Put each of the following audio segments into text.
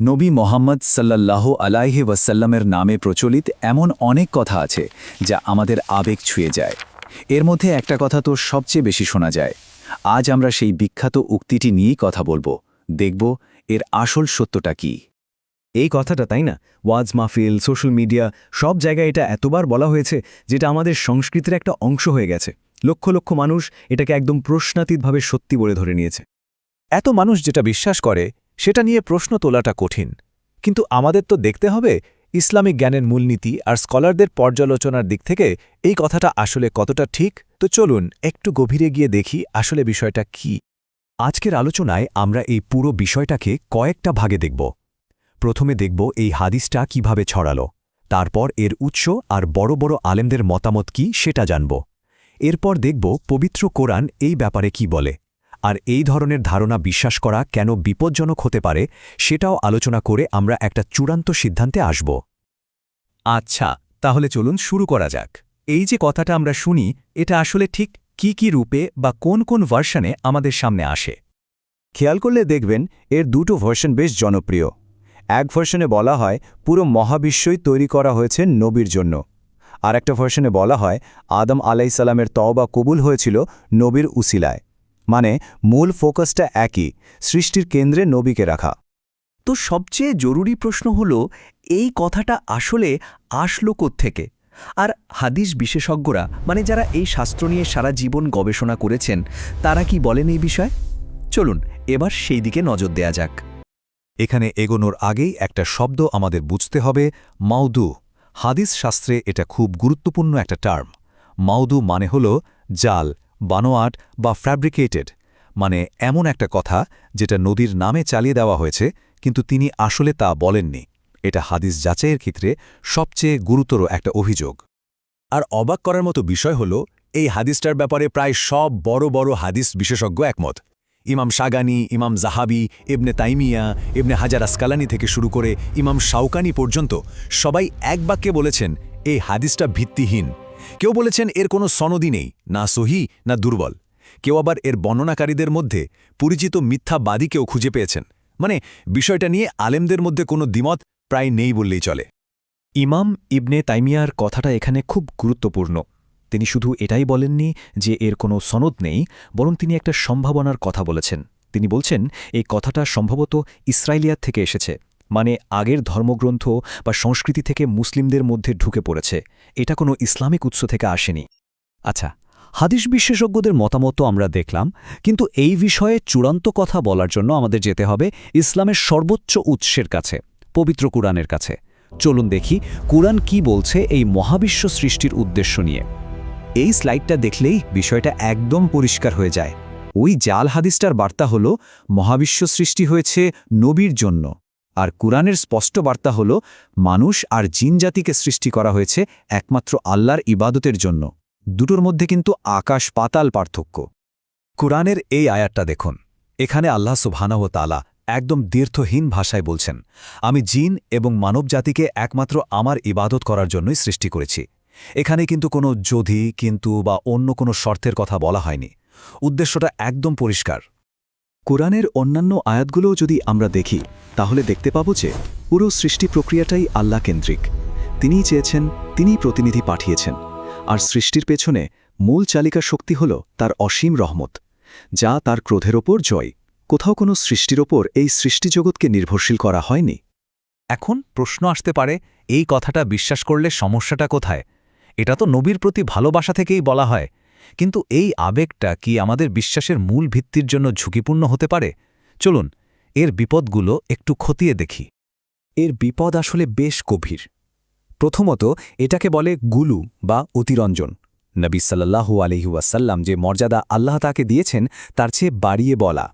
নবী মোহাম্মদ সাল্লাল্লাহ আলাইহি ওয়াসাল্লামের নামে প্রচলিত এমন অনেক কথা আছে যা আমাদের আবেগ ছুঁয়ে যায়। এর মধ্যে একটা কথা তো সবচেয়ে বেশি শোনা যায়। আজ আমরা সেই বিখ্যাত উক্তিটি নিয়েই কথা বলব। দেখব এর আসল সত্যটা কি। এই কথাটা, তাই না? ওয়াজ মাহফিল, সোশ্যাল মিডিয়া, সব জায়গায় এটা এতবার বলা হয়েছে যেটা আমাদের সংস্কৃতির একটা অংশ হয়ে গেছে। লক্ষ লক্ষ মানুষ এটাকে একদম প্রশ্নাতীতভাবে সত্যি বলে ধরে নিয়েছে। এত মানুষ যেটা বিশ্বাস করে সেটা নিয়ে প্রশ্ন তোলাটা কঠিন। কিন্তু আমাদের তো দেখতে হবে ইসলামিক জ্ঞানের মূলনীতি আর স্কলারদের পর্যালোচনার দিক থেকে এই কথাটা আসলে কতটা ঠিক? তো চলুন একটু গভীরে গিয়ে দেখি আসলে বিষয়টা কি। আজকের আলোচনায় আমরা এই পুরো বিষয়টাকে কয়েকটা ভাগে দেখব। প্রথমে দেখব এই হাদিসটা কীভাবে ছড়ালো। তারপর এর উৎস আর বড় বড় আলেমদের মতামত কি সেটা জানব। এরপর দেখব পবিত্র কোরআন এই ব্যাপারে কি বলে। আর এই ধরনের ধারণা বিশ্বাস করা কেন বিপজ্জনক হতে পারে সেটাও আলোচনা করে আমরা একটা চূড়ান্ত সিদ্ধান্তে আসব। আচ্ছা তাহলে চলুন শুরু করা যাক। এই যে কথাটা আমরা শুনি, এটা আসলে ঠিক কি কি রূপে বা কোন কোন ভার্সনে আমাদের সামনে আসে? খেয়াল করলে দেখবেন এর দুটো ভার্সন বেশ জনপ্রিয়। এক ভার্সনে বলা হয়, পুরো মহাবিশ্বই তৈরি করা হয়েছে নবীর জন্য। আর একটা ভার্সনে বলা হয়, আদম আলাইসালামের তওবা কবুল হয়েছিল নবীর উসিলায়। মানে মূল ফোকাসটা একই, সৃষ্টির কেন্দ্রে নবীকে রাখা। তো সবচেয়ে জরুরি প্রশ্ন হল, এই কথাটা আসলে আসলো থেকে আর হাদিস বিশেষজ্ঞরা মানে যারা এই শাস্ত্র নিয়ে সারা জীবন গবেষণা করেছেন, তারা কি বলেন এই বিষয়ে? চলুন, এবার সেই দিকে নজর দেয়া যাক। এখানে এগোনোর আগেই একটা শব্দ আমাদের বুঝতে হবে, মাউদু। হাদিস শাস্ত্রে এটা খুব গুরুত্বপূর্ণ একটা টার্ম। মাউদু মানে হল, জাল। বানোয়াট বা ফ্যাব্রিকেটেড মানে এমন একটা কথা যেটা নদীর নামে চালিয়ে দেওয়া হয়েছে, কিন্তু তিনি আসলে তা বলেননি। এটা হাদিস যাচাইয়ের ক্ষেত্রে সবচেয়ে গুরুতর একটা অভিযোগ। আর অবাক করার মতো বিষয় হল, এই হাদিসটার ব্যাপারে প্রায় সব বড় বড় হাদিস বিশেষজ্ঞ একমত। ইমাম সাগানি ইমাম জাহাবি ইবনে তাইমিয়া, ইবনে হাজার আসকালানি থেকে শুরু করে ইমাম শাউকানি পর্যন্ত সবাই এক বাক্যে বলেছেন, এই হাদিসটা ভিত্তিহীন। কেউ বলেছেন এর কোনো সনদি নেই, না সহি, না দুর্বল। কেউ আবার এর বর্ণনাকারীদের মধ্যে পরিচিত মিথ্যাবাদীকেও খুঁজে পেয়েছেন। মানে বিষয়টা নিয়ে আলেমদের মধ্যে কোনো দ্বিমত প্রায় নেই বললেই চলে। ইমাম ইবনে তাইমিয়ার কথাটা এখানে খুব গুরুত্বপূর্ণ। তিনি শুধু এটাই বলেননি যে এর কোনো সনদ নেই, বরং তিনি একটা সম্ভাবনার কথা বলেছেন। তিনি বলছেন, এই কথাটা সম্ভবত ইসরায়েলিয়াত থেকে এসেছে। মানে আগের ধর্মগ্রন্থ বা সংস্কৃতি থেকে মুসলিমদের মধ্যে ঢুকে পড়েছে। এটা কোনো ইসলামিক উৎস থেকে আসেনি। আচ্ছা হাদিস বিশেষজ্ঞদের মতামত আমরা দেখলাম, কিন্তু এই বিষয়ে চূড়ান্ত কথা বলার জন্য আমাদের যেতে হবে ইসলামের সর্বোচ্চ উৎসের কাছে, পবিত্র কুরআনের কাছে। চলুন দেখি কুরআন কি বলছে এই মহাবিশ্ব সৃষ্টির উদ্দেশ্য নিয়ে। এই স্লাইডটা দেখলেই বিষয়টা একদম পরিষ্কার হয়ে যায়। ওই জাল হাদিসটার বার্তা হল, মহাবিশ্ব সৃষ্টি হয়েছে নবীর জন্য। আর কুরআনের স্পষ্ট বার্তা হল, মানুষ আর জিন জাতিকে সৃষ্টি করা হয়েছে একমাত্র আল্লাহর ইবাদতের জন্য। দুটোর মধ্যে কিন্তু আকাশ পাতাল পার্থক্য। কুরআনের এই আয়াতটা দেখুন। এখানে আল্লাহ সুবহানাহ তালা একদম দীর্থহীন ভাষায় বলছেন, আমি জিন এবং মানবজাতিকে একমাত্র আমার ইবাদত করার জন্যই সৃষ্টি করেছি। এখানে কিন্তু কোনো যদি, কিন্তু বা অন্য কোনো শর্তের কথা বলা হয়নি। উদ্দেশ্যটা একদম পরিষ্কার। কোরআনের অন্যান্য আয়াতগুলোও যদি আমরা দেখি তাহলে দেখতে পাব যে পুরো সৃষ্টি প্রক্রিয়াটাই আল্লাহ কেন্দ্রিক। তিনিই চেয়েছেন, তিনিই প্রতিনিধি পাঠিয়েছেন। আর সৃষ্টির পেছনে মূল চালিকা শক্তি হল তার অসীম রহমত, যা তার ক্রোধের ওপর জয়। কোথাও কোনো সৃষ্টির ওপর এই সৃষ্টিজগৎকে নির্ভরশীল করা হয়নি। এখন প্রশ্ন আসতে পারে, এই কথাটা বিশ্বাস করলে সমস্যাটা কোথায়? এটা তো নবীর প্রতি ভালোবাসা থেকেই বলা হয়। কিন্তু এই আবেগটা কি আমাদের বিশ্বাসের মূল ভিত্তির জন্য ঝুঁকিপূর্ণ হতে পারে? চলুন এর বিপদগুলো একটু খতিয়ে দেখি। এর বিপদ আসলে বেশ গভীর। প্রথমত, এটাকে বলে গুলু বা অতিরঞ্জন। নবী সাল্লাহু আলহিউসাল্লাম যে মর্যাদা আল্লাহ তাকে দিয়েছেন, তার চেয়ে বাড়িয়ে বলা।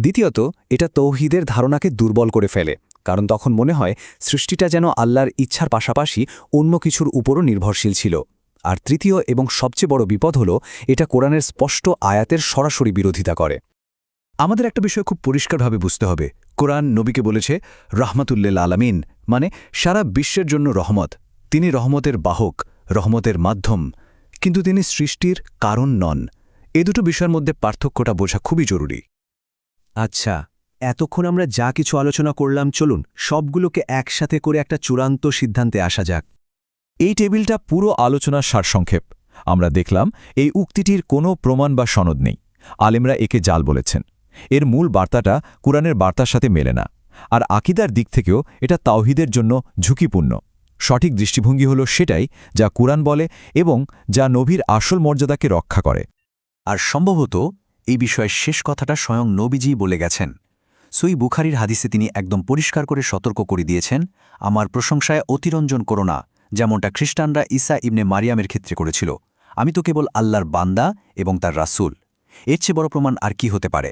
দ্বিতীয়ত, এটা তৌহিদের ধারণাকে দুর্বল করে ফেলে, কারণ তখন মনে হয় সৃষ্টিটা যেন আল্লাহর ইচ্ছার পাশাপাশি অন্য কিছুর উপরও নির্ভরশীল ছিল। আর তৃতীয় এবং সবচেয়ে বড় বিপদ হল, এটা কোরআনের স্পষ্ট আয়াতের সরাসরি বিরোধিতা করে। আমাদের একটা বিষয় খুব পরিষ্কারভাবে বুঝতে হবে। কোরআন নবীকে বলেছে, রহমতুল্লিল আলামিন মানে সারা বিশ্বের জন্য রহমত। তিনি রহমতের বাহক, রহমতের মাধ্যম, কিন্তু তিনি সৃষ্টির কারণ নন। এ দুটো বিষয়ের মধ্যে পার্থক্যটা বোঝা খুবই জরুরি। আচ্ছা এতক্ষণ আমরা যা কিছু আলোচনা করলাম, চলুন সবগুলোকে একসাথে করে একটা চূড়ান্ত সিদ্ধান্তে আসা যাক। এই টেবিলটা পুরো আলোচনার সারসংক্ষেপ। আমরা দেখলাম, এই উক্তিটির কোনো প্রমাণ বা সনদ নেই। আলেমরা একে জাল বলেছেন। এর মূল বার্তাটা কুরআনের বার্তার সাথে মেলে না। আর আকিদার দিক থেকেও এটা তাওহিদের জন্য ঝুঁকিপূর্ণ। সঠিক দৃষ্টিভঙ্গি হল সেটাই যা কুরআন বলে এবং যা নবীর আসল মর্যাদাকে রক্ষা করে। আর সম্ভবত এই বিষয়ের শেষ কথাটা স্বয়ং নবীজি বলে গেছেন। সুই বুখারির হাদিসে তিনি একদম পরিষ্কার করে সতর্ক করে দিয়েছেন, আমার প্রশংসায় অতিরঞ্জন করো না, যেমনটা খ্রিস্টানরা ঈসা ইবনে মারিয়ামের ক্ষেত্রে করেছিল। আমি তো কেবল আল্লাহর বান্দা এবং তার রাসূল। এর চেয়ে বড় প্রমাণ আর কি হতে পারে?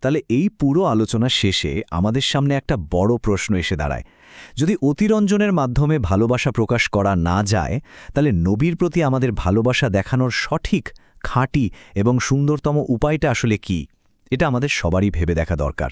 তাহলে এই পুরো আলোচনা শেষে আমাদের সামনে একটা বড় প্রশ্ন এসে দাঁড়ায়। যদি অতিরঞ্জনের মাধ্যমে ভালোবাসা প্রকাশ করা না যায়, তাহলে নবীর প্রতি আমাদের ভালোবাসা দেখানোর সঠিক, খাঁটি এবং সুন্দরতম উপায়টা আসলে কি? এটা আমাদের সবারই ভেবে দেখা দরকার।